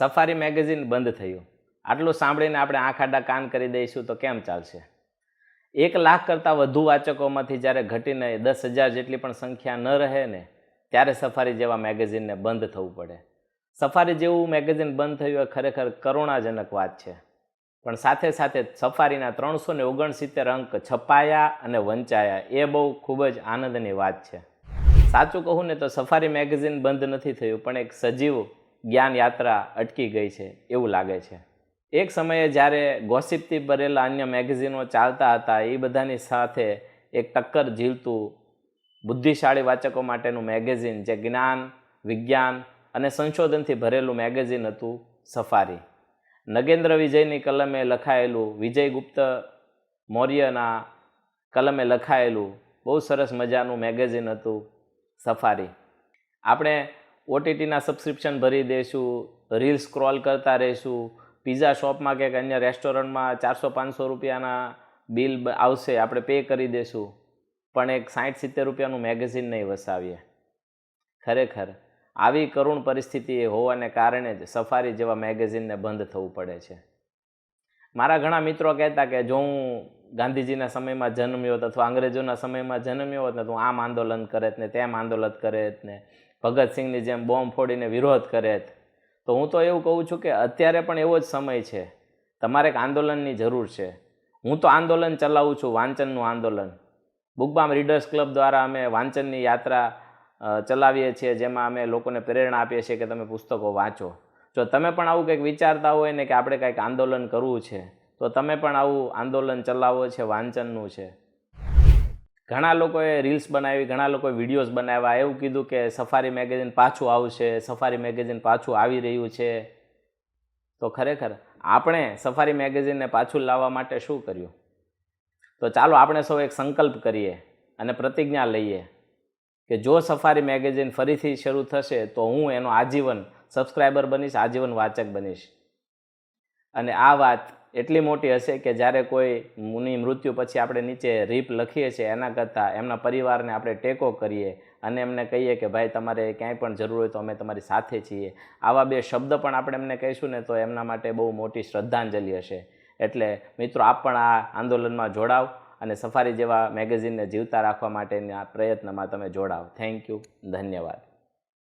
Safari magazine બંધ થયું. આટલું સાંભળીને આપણે આંખ આડા કાન કરી દઈશું તો કેમ ચાલશે? એક લાખ કરતાં વધુ વાચકોમાંથી જ્યારે ઘટીને દસ હજાર જેટલી પણ સંખ્યા ન રહે ને, ત્યારે સફારી જેવા મેગેઝિનને બંધ થવું પડે. સફારી જેવું મેગેઝિન બંધ થયું એ ખરેખર કરુણાજનક વાત છે. પણ સાથે સાથે સફારીના ત્રણસો ને ઓગણસિત્તેર અંક છપાયા અને વંચાયા એ બહુ ખૂબ જ આનંદની વાત છે. સાચું કહું ને તો સફારી મેગેઝિન બંધ નથી થયું, પણ એક સજીવ જ્ઞાન યાત્રા અટકી ગઈ છે એવું લાગે છે. એક સમયે જ્યારે ગોસિપથી ભરેલા અન્ય મેગેઝિનો ચાલતા હતા, એ બધાની સાથે એક ટક્કર ઝીલતું બુદ્ધિશાળી વાચકો માટેનું મેગેઝિન જે જ્ઞાન, વિજ્ઞાન અને સંશોધનથી ભરેલું મેગેઝિન હતું સફારી. નગેન્દ્ર વિજયની કલમે લખાયેલું વિજયગુપ્ત મૌર્યના કલમે લખાયેલું બહુ સરસ મજાનું મેગેઝિન હતું સફારી. આપણે ઓટીટીના સબસ્ક્રિપ્શન ભરી દઈશું રીલ સ્ક્રોલ કરતા રહીશું પિઝા શોપમાં કે અન્ય રેસ્ટોરન્ટમાં ચારસો પાંચસો રૂપિયાના બિલ આવશે, આપણે પે કરી દઈશું પણ એક સાઠ સિત્તેર રૂપિયાનું મેગેઝિન નહીં વસાવીએ. ખરેખર, આવી કરુણ પરિસ્થિતિ હોવાને કારણે જ સફારી જેવા મેગેઝિનને બંધ થવું પડે છે. મારા ઘણા મિત્રો કહેતા કે જો હું ગાંધીજીના સમયમાં જન્મ્યો હોત અથવા અંગ્રેજોના સમયમાં જન્મ્યો હોત ને તો આમ આંદોલન કરેત ને, તેમ આંદોલન કરેત ને ભગતસિંહની જેમ બોમ્બ ફોડીને વિરોધ કરેત તો હું તો એવું કહું છું કે અત્યારે પણ એવો જ સમય છે. તમારે એક આંદોલનની જરૂર છે. હું તો આંદોલન ચલાવું છું, વાંચનનું આંદોલન. બુકબામ રીડર્સ ક્લબ દ્વારા અમે વાંચનની યાત્રા ચલાવીએ છીએ, જેમાં અમે લોકોને પ્રેરણા આપીએ છીએ કે તમે પુસ્તકો વાંચો. જો તમે પણ આવું કંઈક વિચારતા હોય ને કે આપણે કંઈક આંદોલન કરવું છે તો તમે પણ આવું આંદોલન ચલાવો છે, વાંચનનું છે? ઘણા લોકોએ રીલ્સ બનાવી, ઘણા લોકોએ વિડીયોઝ બનાવ્યા, એવું કીધું કે સફારી મેગેઝિન પાછું આવશે સફારી મેગેઝિન પાછું આવી રહ્યું છે. તો ખરેખર, આપણે સફારી મેગેઝિનને પાછું લાવવા માટે શું કર્યું? તો ચાલો આપણે સૌ એક સંકલ્પ કરીએ અને પ્રતિજ્ઞા લઈએ કે જો સફારી મેગેઝિન ફરીથી શરૂ થશે, તો હું એનો આજીવન સબસ્ક્રાઈબર બનીશ, આજીવન વાચક બનીશ. અને આ વાત એટલી મોટી હશે કે જ્યારે કોઈ મુનિ મૃત્યુ પછી આપણે નીચે રીપ લખીએ છીએ, એના કરતાં એમના પરિવારને આપણે ટેકો કરીએ અને એમને કહીએ કે ભાઈ, તમારે ક્યાંય પણ જરૂર હોય તો અમે તમારી સાથે છીએ. આવા બે શબ્દ પણ આપણે એમને કહીશું ને તો એમના માટે બહુ મોટી શ્રદ્ધાંજલિ હશે. એટલે મિત્રો, આપ પણ આ આંદોલનમાં જોડાવ અને સફારી જેવા મેગેઝિનને જીવતા રાખવા માટેના પ્રયત્નમાં તમે જોડાવ. થેન્ક યુ ધન્યવાદ.